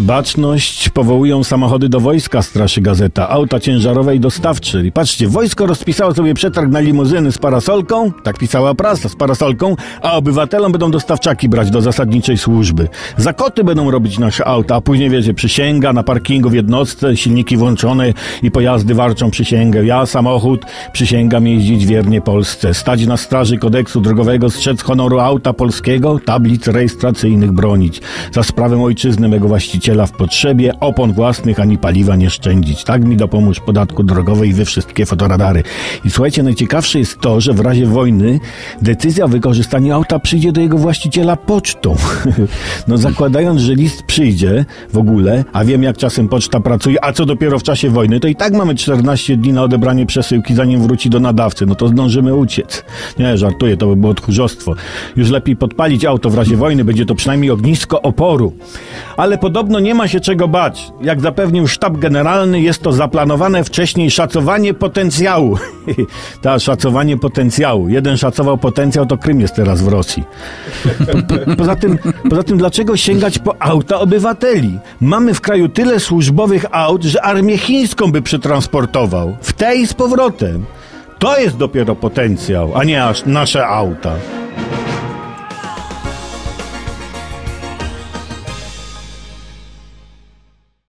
Baczność powołują samochody do wojska, straszy gazeta. Auta ciężarowe i dostawcze. I patrzcie, wojsko rozpisało sobie przetarg na limuzyny z parasolką, tak pisała prasa, z parasolką, a obywatelom będą dostawczaki brać do zasadniczej służby. Za koty będą robić nasze auta, a później wiecie, przysięga na parkingu w jednostce, silniki włączone i pojazdy warczą przysięgę. Ja, samochód, przysięgam jeździć wiernie Polsce. Stać na straży kodeksu drogowego, strzec honoru auta polskiego, tablic rejestracyjnych bronić. Za sprawę ojczyzny mego właściciela w potrzebie, opon własnych ani paliwa nie szczędzić. Tak mi dopomóż podatku drogowej wy wszystkie fotoradary. I słuchajcie, najciekawsze jest to, że w razie wojny decyzja o wykorzystaniu auta przyjdzie do jego właściciela pocztą. no zakładając, że list przyjdzie w ogóle, a wiem jak czasem poczta pracuje, a co dopiero w czasie wojny, to i tak mamy 14 dni na odebranie przesyłki, zanim wróci do nadawcy. No to zdążymy uciec. Nie, żartuję, to by było tchórzostwo. Już lepiej podpalić auto w razie wojny, będzie to przynajmniej ognisko oporu. Ale podobno nie ma się czego bać. Jak zapewnił sztab generalny, jest to zaplanowane wcześniej szacowanie potencjału. Ta, szacowanie potencjału. Jeden szacował potencjał, to Krym jest teraz w Rosji. Po, po, poza, tym, poza tym, dlaczego sięgać po auta obywateli? Mamy w kraju tyle służbowych aut, że armię chińską by przetransportował. W tej z powrotem. To jest dopiero potencjał, a nie aż nasze auta.